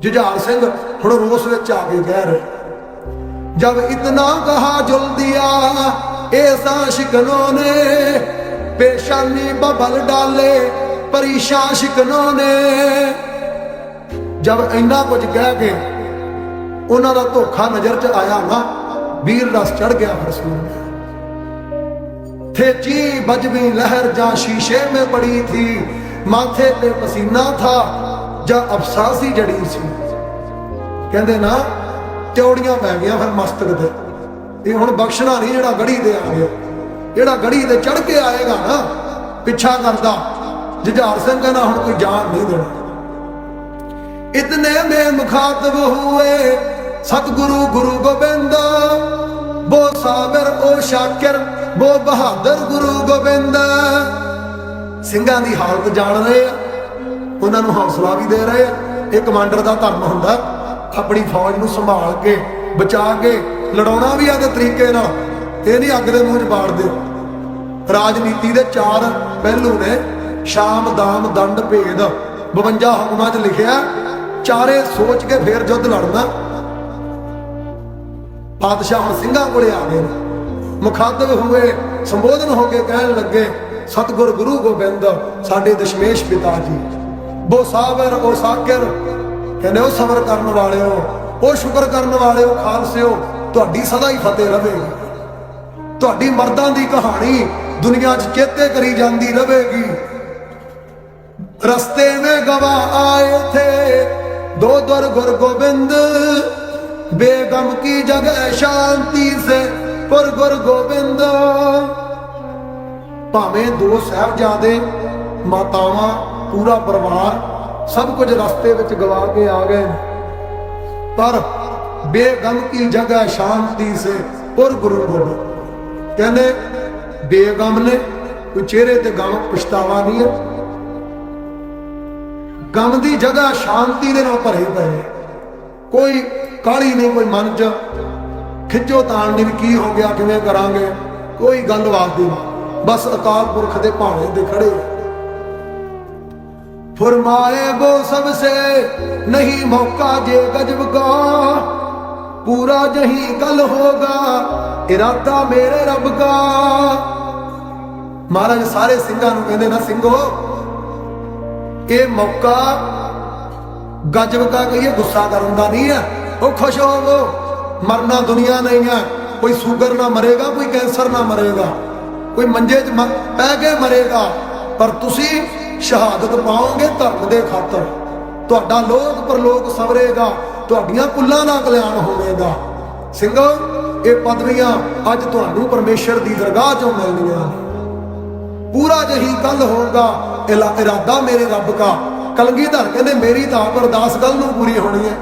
ਜੁਝਾਰ ਸਿੰਘ ਹੁਣ ਰੋਸ ਵਿੱਚ ਆ ਕੇ ਕਹਿ ਰਹੇ ਜਦ ਇਤਨਾ ਕਹਾ ਜੁਲਦੀਆ ਐਸਾ ਸ਼ਿਕਨੋਂ ਨੇ, ਪੇਸ਼ਾਨੀ ਬਬਲ ਡਾਲੇ ਪਰਿਸ਼ਾ ਸ਼ਿਕਨੋਂ ਜਦ ਇੰਨਾ ਕੁਝ ਕਹਿ ਕੇ ਉਹਨਾਂ ਦਾ ਧੋਖਾ ਨਜ਼ਰ 'ਚ ਆਇਆ ਨਾ, ਵੀਰ ਰਸ ਚੜ ਗਿਆ ਫਰਸੂਨ ਥੇਚੀ ਬਜਵੀ ਲਹਿਰ ਜਾਂ ਸ਼ੀਸ਼ੇ ਮੇ ਪੜੀ ਥੀ, ਮਾਥੇ ਤੇ ਪਸੀਨਾ ਥਾ ਜਾਂ ਅਫਸਾਸੀ ਜੜੀ ਸੀ। ਕਹਿੰਦੇ, ਨਾ, ਚੌੜੀਆਂ ਪੈ ਗਈਆਂ ਫਿਰ ਮਸਤਕ ਦੇ ਇਹ ਹੁਣ ਬਖਸ਼ਣਾ ਨਹੀਂ ਜਿਹੜਾ ਗੜੀ ਦੇ ਆ ਗਿਆ। ਜਿਹੜਾ ਗੜੀ ਦੇ ਚੜ ਕੇ ਆਏਗਾ ਨਾ, ਪਿੱਛਾ ਕਰਦਾ। ਜੁਝਾਰ ਸਿੰਘ ਕਹਿੰਦਾ, ਹੁਣ ਕੋਈ ਜਾਨ ਨਹੀਂ ਦੇਣਾ। ਇਤਨੇ ਮੇ ਮੁਖਾਤਬ ਹੋਏ ਸਤਿਗੁਰੂ ਗੁਰੂ ਗੋਬਿੰਦ। ਬੋ ਸਾਬਰ ਉਹ ਸ਼ਾਕਰ, ਬੋ ਬਹਾਦਰ ਗੁਰੂ ਗੋਬਿੰਦ। ਸਿੰਘਾਂ ਦੀ ਹਾਲਤ ਜਾਣ ਰਹੇ ਆ। ਉਹਨਾਂ ਨੂੰ ਹੌਸਲਾ ਵੀ ਦੇ ਰਹੇ ਆ। ਇਹ ਕਮਾਂਡਰ ਦਾ ਧਰਮ ਹੁੰਦਾ। ਆਪਣੀ ਫੌਜ ਨੂੰ ਸੰਭਾਲ ਕੇ, ਬਚਾ ਕੇ, ਲੜਾਉਣਾ ਵੀ ਆ ਦੇ ਤਰੀਕੇ ਨਾਲ। ਇਹ ਨਹੀਂ ਅੱਗ ਦੇ ਮੂੰਹ 'ਚ ਬਾੜ ਦਿਓ। ਰਾਜਨੀਤੀ ਦੇ ਚਾਰ ਪਹਿਲੂ ਨੇ। ਸ਼ਾਮ, ਦਾਮ, ਦੰਡ, ਭੇਦ। 52 ਹੁਕਮਾਂ 'ਚ ਲਿਖਿਆ, ਚਾਰੇ ਸੋਚ ਕੇ ਫੇਰ ਯੁੱਧ ਲੜਨਾ। ਪਾਤਸ਼ਾਹ ਹੁਣ ਸਿੰਘਾਂ ਕੋਲੇ ਆ ਗਏ ਨੇ। ਮੁਖਾਤਬ ਹੋਏ, ਸੰਬੋਧਨ ਹੋ ਕੇ ਕਹਿਣ ਲੱਗੇ, ਸਤਿਗੁਰ ਗੁਰੂ ਗੋਬਿੰਦ, ਸਾਡੇ ਦਸ਼ਮੇਸ਼ ਪਿਤਾ ਜੀ। ਬੋ ਸਾਬਰ ਉਹ ਸਾਕਿਰ ਕਹਿੰਦੇ ਉਹ ਸਬਰ ਕਰਨ ਵਾਲਿਓ, ਉਹ ਸ਼ੁਕਰ ਕਰਨ ਵਾਲਿਓ ਖਾਲਸਿਓ, ਤੁਹਾਡੀ ਸਦਾ ਹੀ ਫਤਿਹ ਰਹੇ ਤੁਹਾਡੀ ਮਰਦਾਂ ਦੀ ਕਹਾਣੀ ਦੁਨੀਆ 'ਚ ਚੇਤੇ ਕਰੀ ਜਾਂਦੀ ਰਹੇਗੀ ਰਸਤੇ ਮੇ ਗਵਾ ਆਏ ਥੇ, ਦੋ ਦਰ ਗੁਰ ਗੋਬਿੰਦ। ਬੇਗਮ ਕੀ ਜਗ੍ਹਾ ਸ਼ਾਂਤੀ ਸੇ, ਪਰ ਗੁਰ ਗੋਬਿੰਦ। ਭਾਵੇਂ ਦੋ ਸਹਿਬ ਜਾਦੇ ਮਾਤਾਵਾਂ ਪੂਰਾ ਪਰਿਵਾਰ ਸਭ ਕੁਝ ਰਸਤੇ ਵਿੱਚ ਗਵਾ ਕੇ ਆ ਗਏ। ਪਰ ਬੇਗਮ ਕੀ ਜਗ੍ਹਾ ਸ਼ਾਂਤੀ ਸੇ ਪੁਰ ਗੁਰੂ ਗੋਬਿੰਦ। ਕਹਿੰਦੇ, ਬੇਗਮ ਨੇ ਕੋਈ ਚਿਹਰੇ ਤੇ ਗਮ ਪਛਤਾਵਾ ਨਹੀਂ ਹੈ। ਗਮ ਦੀ ਜਗ੍ਹਾ ਸ਼ਾਂਤੀ ਦੇ ਨਾਲ ਭਰੇ ਪਏ ਨੇ। ਕੋਈ ਕਾਲੀ ਨਹੀਂ, ਕੋਈ ਮਨ 'ਚ ਖਿੱਚੋ ਤਾਣ ਨਹੀਂ ਕੀ ਹੋ ਗਿਆ, ਕਿਵੇਂ ਕਰਾਂਗੇ? ਕੋਈ ਗੱਲਬਾਤ ਨਹੀਂ ਬਸ ਅਕਾਲ ਪੁਰਖ ਦੇ ਭਾਣੇ ਦੇ ਖੜੇ। फरमाए वो सबसे नहीं मौका जे गजब का पूरा जही कल होगा इरादा मेरे रब का ਮਹਾਰਾਜ ਸਾਰੇ ਸਿੰਘਾਂ ਨੂੰ ਕਹਿੰਦੇ ਨਾ ਸਿੰਘੋ ਇਹ ਮੌਕਾ ਗਜਬ ਕਾ ਕਹੀਏ ਗੁੱਸਾ ਕਰਨ ਦਾ ਨਹੀਂ ਹੈ ਉਹ ਖੁਸ਼ ਹੋਵੋ ਮਰਨਾ ਦੁਨੀਆ ਨਹੀਂ ਹੈ ਕੋਈ ਸ਼ੂਗਰ ਨਾ ਮਰੇਗਾ ਕੋਈ ਕੈਂਸਰ ਨਾ ਮਰੇਗਾ ਕੋਈ ਮੰਜੇ 'ਚ ਮ- ਪੈ ਕੇ ਮਰੇਗਾ ਪਰ ਤੁਸੀਂ ਸ਼ਹਾਦਤ ਪਾਓਗੇ ਧਰਮ ਦੇ ਖਾਤਰ। ਤੁਹਾਡਾ ਲੋਕ ਪਰਲੋਕ ਸਵਰੇਗਾ, ਤੁਹਾਡੀਆਂ ਕੁੱਲਾਂ ਦਾ ਕਲਿਆਣ ਹੋਵੇਗਾ। ਸਿੰਘੋ, ਇਹ ਪਦਵੀਆਂ ਅੱਜ ਤੁਹਾਨੂੰ ਪਰਮੇਸ਼ਰ ਦੀ ਦਰਗਾਹ 'ਚੋਂ ਮਿਲਣੀਆਂ ਪੂਰਾ ਜਹੀ ਕੱਲ ਹੋਊਗਾ, ਇਲਾ- ਇਰਾਦਾ ਮੇਰੇ ਰੱਬ ਦਾ ਕਲਗੀਧਰ ਕਹਿੰਦੇ ਮੇਰੀ ਤਾਂ ਅਰਦਾਸ ਕੱਲ ਨੂੰ ਪੂਰੀ ਹੋਣੀ ਹੈ।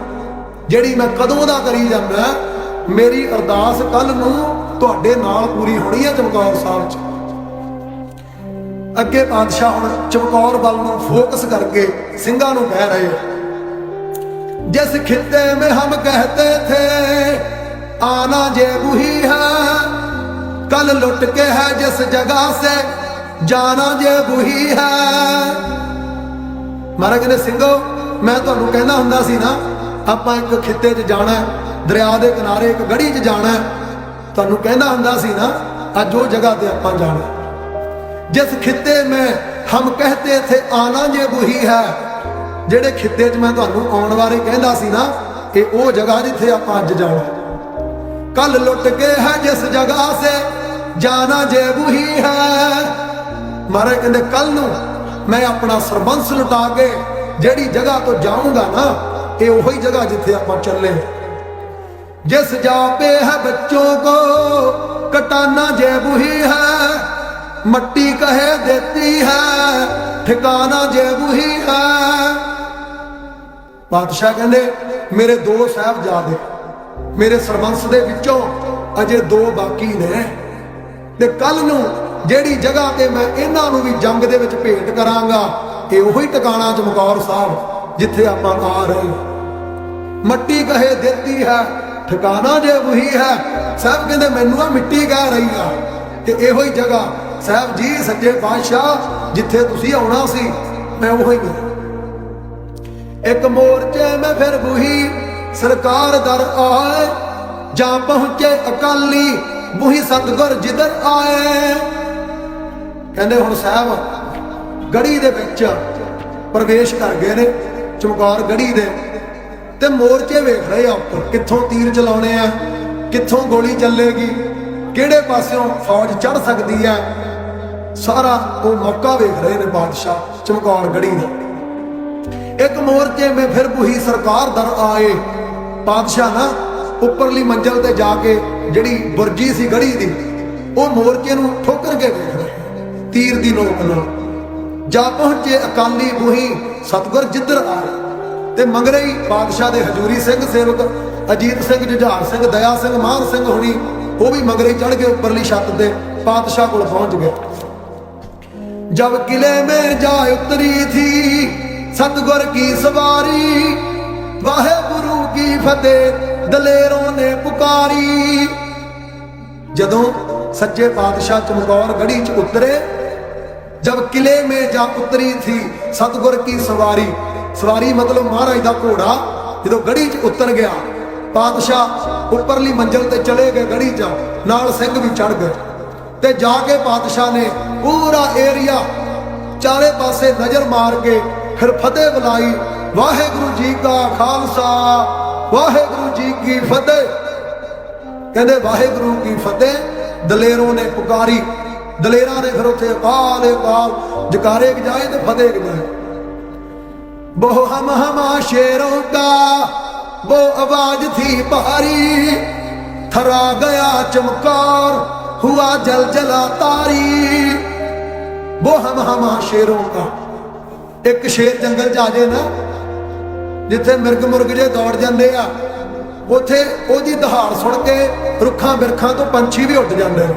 ਜਿਹੜੀ ਮੈਂ ਕਦੋਂ ਦਾ ਕਰੀ ਜਾਂਦਾ, ਮੇਰੀ ਅਰਦਾਸ ਕੱਲ ਨੂੰ ਤੁਹਾਡੇ ਨਾਲ ਪੂਰੀ ਹੋਣੀ ਹੈ ਚਮਕੌਰ ਸਾਹਿਬ ਚ। ਅੱਗੇ ਬਾਦਸ਼ਾਹ ਹੁਣ ਚਮਕੌਰ ਵੱਲ ਨੂੰ ਫੋਕਸ ਕਰਕੇ ਸਿੰਘਾਂ ਨੂੰ ਕਹਿ ਰਹੇ ਜਿਸ ਖਿੱਤੇ ਮੇ ਹਮ ਕਹਤੇ ਥੇ, ਆਨਾ ਜੇ ਬੁਹੀ ਹੈ। ਕਲ ਲੁੱਟ ਕੇ ਹੈ ਜਿਸ ਜਗ੍ਹਾ ਸੇ ਜਾਣਾ ਜੇ ਬੁਹੀ ਹੈ। ਮਹਾਰਾਜ ਨੇ ਸਿੰਘੋ, ਮੈਂ ਤੁਹਾਨੂੰ ਕਹਿੰਦਾ ਹੁੰਦਾ ਸੀ ਨਾ, ਆਪਾਂ ਇੱਕ ਖਿੱਤੇ 'ਚ ਜਾਣਾ ਦਰਿਆ ਦੇ ਕਿਨਾਰੇ ਇੱਕ ਗੜੀ 'ਚ ਜਾਣਾ ਤੁਹਾਨੂੰ ਕਹਿੰਦਾ ਹੁੰਦਾ ਸੀ ਨਾ, ਅੱਜ ਉਹ ਜਗ੍ਹਾ ਤੇ ਆਪਾਂ ਜਾਣਾ ਜਿਸ ਖਿੱਤੇ ਮੈਂ ਹਮ ਕਹਤੇ ਥੇ ਆਣਾ ਜੇ ਬੁਹੀ ਹੈ। ਜਿਹੜੇ ਖਿੱਤੇ 'ਚ ਮੈਂ ਤੁਹਾਨੂੰ ਆਉਣ ਬਾਰੇ ਕਹਿੰਦਾ ਸੀ ਨਾ, ਇਹ ਉਹ ਜਗ੍ਹਾ ਜਿੱਥੇ ਆਪਾਂ ਅੱਜ ਜਾਣਾ। ਕੱਲ ਲੁੱਟ ਕੇ ਹੈ ਜਿਸ ਜਗ੍ਹਾ ਸੇ, ਜਾਣਾ ਜੇ ਬੁਹੀ ਹੈ। ਮਹਾਰਾਜ ਕਹਿੰਦੇ, ਕੱਲ ਨੂੰ ਮੈਂ ਆਪਣਾ ਸਰਬੰਸ ਲੁਟਾ ਕੇ ਜਿਹੜੀ ਜਗ੍ਹਾ ਤੋਂ ਜਾਊਂਗਾ ਨਾ, ਇਹ ਉਹੀ ਜਗ੍ਹਾ ਜਿੱਥੇ ਆਪਾਂ ਚੱਲੇ ਜਿਸ ਜਾ ਪੇ ਹੈ ਬੱਚੋਂ ਕੋ ਕਟਾਨਾ ਜੇ ਬੁਹੀ ਹੈ ਮੱਟੀ ਕਹੇ ਦੇਤੀ ਹੈ, ਠਿਕਾਣਾ ਜੇ ਬੁਹੀ ਹੈ। ਪਾਤਸ਼ਾਹ ਕਹਿੰਦੇ, ਮੇਰੇ ਦੋ ਸਾਹਿਬਜ਼ਾਦੇ, ਮੇਰੇ ਸਰਬੰਸ ਦੇ ਵਿੱਚੋਂ ਅਜੇ ਦੋ ਬਾਕੀ ਨੇ। ਤੇ ਕੱਲ ਨੂੰ ਜਿਹੜੀ ਜਗ੍ਹਾ ਤੇ ਮੈਂ ਇਹਨਾਂ ਨੂੰ ਵੀ ਜੰਗ ਦੇ ਵਿੱਚ ਭੇਟ ਕਰਾਂਗਾ, ਇਹ ਉਹੀ ਟਿਕਾਣਾ ਚਮਕੌਰ ਸਾਹਿਬ, ਜਿੱਥੇ ਆਪਾਂ ਆ ਰਹੇ ਮੱਟੀ ਕਹੇ ਦਿੱਤੀ ਹੈ, ਠਿਕਾਣਾ ਜੇ ਉਹੀ ਹੈ, ਸਾਹਿਬ ਕਹਿੰਦੇ, ਮੈਨੂੰ ਆ ਮਿੱਟੀ ਕਹਿ ਰਹੀ ਆ, ਤੇ ਇਹੋ ਹੀ ਜਗ੍ਹਾ ਸਾਹਿਬ ਜੀ, ਸੱਚੇ ਪਾਤਸ਼ਾਹ, ਜਿੱਥੇ ਤੁਸੀਂ ਆਉਣਾ ਸੀ, ਮੈਂ ਉਹੀ ਹਾਂ। ਇੱਕ ਮੋਰਚੇ ਮੈਂ ਫਿਰ ਬੁਹੀ, ਸਰਕਾਰ ਦਰ ਆਏ, ਜਾਂ ਪਹੁੰਚੇ ਅਕਾਲੀ, ਬੁਹੀ ਸਤਗੁਰ ਜਿੱਧਰ ਆਏ। ਕਹਿੰਦੇ ਹੁਣ ਸਾਹਿਬ, ਗੜੀ ਦੇ ਵਿੱਚ ਪ੍ਰਵੇਸ਼ ਕਰ ਗਏ ਨੇ, ਚਮਕੌਰ ਗੜੀ ਦੇ। ਤੇ ਮੋਰਚੇ ਵੇਖ ਰਹੇ ਆ ਉੱਪਰ, ਕਿੱਥੋਂ ਤੀਰ ਚਲਾਉਣੇ ਆ, ਕਿੱਥੋਂ ਗੋਲੀ ਚੱਲੇਗੀ, ਕਿਹੜੇ ਪਾਸਿਓਂ ਫੌਜ ਚੜ ਸਕਦੀ ਹੈ ਸਾਰਾ ਉਹ ਮੌਕਾ ਵੇਖ ਰਹੇ ਨੇ ਬਾਦਸ਼ਾਹ ਚਮਕੌਰ ਗੜੀ ਦਾ। ਇੱਕ ਮੋਰਚੇ ਮੇ ਫਿਰ ਬੁਹੀ ਸਰਕਾਰ ਦਰ ਆਏ। ਬਾਦਸ਼ਾਹ ਨਾ ਉੱਪਰਲੀ ਮੰਜ਼ਲ ਤੇ ਜਾ ਕੇ ਜਿਹੜੀ ਬੁਰਜੀ ਸੀ ਗੜੀ ਦੀ, ਉਹ ਮੋਰਚੇ ਨੂੰ ਠੋਕਰ ਕੇ ਵੇਖ ਰਹੇ ਤੀਰ ਦੀ ਨੋਕ ਨਾਲ। ਜਾ ਪਹੁੰਚੇ ਅਕਾਲੀ ਬੁਹੀ ਸਤਗੁਰ ਜਿੱਧਰ ਆਏ, ਤੇ ਮੰਗਰੇ ਹੀ ਬਾਦਸ਼ਾਹ ਦੇ ਹਜੂਰੀ ਸਿੰਘ ਸੇਵਕ ਅਜੀਤ ਸਿੰਘ, ਜੁਝਾਰ ਸਿੰਘ, ਦਇਆ ਸਿੰਘ, ਮਾਨ ਸਿੰਘ ਹੁਣੀ, ਉਹ ਵੀ ਮੰਗਰੇ ਚੜ ਕੇ ਉੱਪਰਲੀ ਛੱਤ ਤੇ ਬਾਦਸ਼ਾਹ ਕੋਲ ਪਹੁੰਚ ਗਏ। जब किले में जा उतरी थी सतगुर की सवारी वाहे गुरु की फतेह दलेरों ने पुकारी ਜਦੋਂ ਸੱਚੇ ਪਾਤਸ਼ਾਹ ਚਮਕੌਰ ਗੜੀ ਚ ਉਤਰੇ ਜਦ ਕਿਲੇ ਮੇ ਜਾ ਉਤਰੀ ਥੀ ਸਤਗੁਰ ਕੀ ਸਵਾਰੀ ਸਵਾਰੀ ਮਤਲਬ ਮਹਾਰਾਜ ਦਾ ਘੋੜਾ ਜਦੋਂ ਗੜੀ ਚ ਉਤਰ ਗਿਆ ਪਾਤਸ਼ਾਹ ਉੱਪਰਲੀ ਮੰਜ਼ਲ ਤੇ ਚਲੇ ਗਏ ਗੜੀ ਚ ਨਾਲ ਸਿੰਘ ਵੀ ਚੜ ਗਏ ਤੇ ਜਾ ਕੇ ਪਾਤਸ਼ਾਹ ਨੇ ਪੂਰਾ ਏਰੀਆ ਚਾਰੇ ਪਾਸੇ ਨਜ਼ਰ ਮਾਰ ਕੇ ਫਿਰ ਫਤਿਹ ਬੁਲਾਈ ਵਾਹਿਗੁਰੂ ਜੀ ਕਾ ਖਾਲਸਾ ਵਾਹਿਗੁਰੂ ਜੀ ਕੀ ਫਤਿਹ ਕਹਿੰਦੇ ਵਾਹਿਗੁਰੂ ਕੀ ਫਤਿਹ ਦਲੇਰੋਂ ਨੇ ਪੁਕਾਰੀ ਦਲੇਰਾਂ ਨੇ ਫਿਰ ਉੱਥੇ ਅਕਾਲ ਅਕਾਲ ਜਕਾਰੇ ਗਜਾਏ ਤੇ ਫਤਿਹ ਗਜਾਏ ਬਹੁ ਹਮ ਹਮਾ ਸ਼ੇਰੋਂ ਕਾ वो आवाज थी भारी थरा गया चमकार हुआ जल जला तारी वो हम हमा शेरों का ਇੱਕ ਸ਼ੇਰ ਜੰਗਲ ਚ ਆ ਜੇ ਨਾ ਜਿੱਥੇ ਮਿਰਗ ਮੁਰਗ ਜੇ ਦੌੜ ਜਾਂਦੇ ਆ ਉੱਥੇ ਉਹਦੀ ਦਹਾੜ ਸੁਣ ਕੇ ਰੁੱਖਾਂ ਬਿਰਖਾਂ ਤੋਂ ਪੰਛੀ ਵੀ ਉੱਡ ਜਾਂਦੇ ਨੇ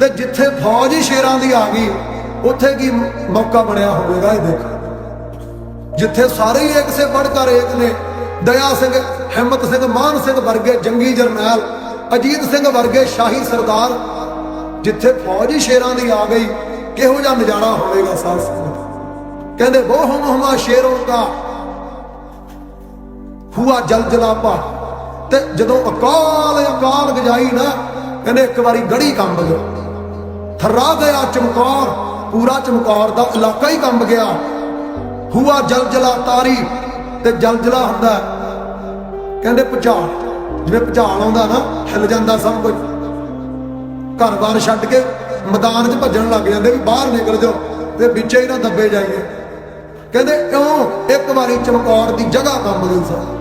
ਤੇ ਜਿੱਥੇ ਫੌਜ ਹੀ ਸ਼ੇਰਾਂ ਦੀ ਆ ਗਈ ਉੱਥੇ ਕੀ ਮੌਕਾ ਬਣਿਆ ਹੋਵੇਗਾ ਇਹ ਦੇਖ ਜਿੱਥੇ ਸਾਰੇ ਹੀ ਇੱਕ ਸੇ ਵੱਧ ਕਰ ਇੱਕ ਨੇ ਦਇਆ ਸਿੰਘ ਹਿੰਮਤ ਸਿੰਘ ਮਾਨ ਸਿੰਘ ਵਰਗੇ ਜੰਗੀ ਜਰਨੈਲ ਅਜੀਤ ਸਿੰਘ ਵਰਗੇ ਸ਼ਾਹੀ ਸਰਦਾਰ ਜਿੱਥੇ ਫੌਜ ਹੀ ਸ਼ੇਰਾਂ ਦੀ ਆ ਗਈ ਕਿਹੋ ਜਿਹਾ ਨਜ਼ਾਰਾ ਹੋਵੇਗਾ ਸਾਧ ਸੰਗਤ ਕਹਿੰਦੇ ਉਹ ਹਮਾ ਸ਼ੇਰੋਂ ਦਾ ਹੁਆ ਜਲ ਜਲਾਪਾ ਤੇ ਜਦੋਂ ਅਕਾਲ ਅਕਾਲ ਗਜਾਈ ਨਾ, ਕਹਿੰਦੇ, ਇੱਕ ਵਾਰੀ ਗੜੀ ਕੰਬ ਗਈ ਥਰਾ ਗਿਆ ਚਮਕੌਰ, ਪੂਰਾ ਚਮਕੌਰ ਦਾ ਇਲਾਕਾ ਹੀ ਕੰਬ ਗਿਆ। ਹੂਆ ਜਲ ਜਲਾ ਤਾਰੀ ਤੇ ਜਲਜਲਾ ਹੁੰਦਾ ਕਹਿੰਦੇ, ਭੁਚਾਲ। ਜਿਵੇਂ ਭੁਚਾਲ ਆਉਂਦਾ ਨਾ, ਹਿੱਲ ਜਾਂਦਾ ਸਭ ਕੁਝ। ਘਰ-ਬਾਰ ਛੱਡ ਕੇ ਮੈਦਾਨ 'ਚ ਭੱਜਣ ਲੱਗ ਜਾਂਦੇ ਵੀ ਬਾਹਰ ਨਿਕਲ ਜਾਓ ਤੇ ਵਿੱਚੇ ਹੀ ਨਾ ਦੱਬੇ ਜਾਈਏ। ਕਹਿੰਦੇ, ਕਿਉਂ? ਇੱਕ ਵਾਰੀ ਚਮਕੌਰ ਦੀ ਜਗ੍ਹਾ ਕੰਬ ਗਈ ਸੀ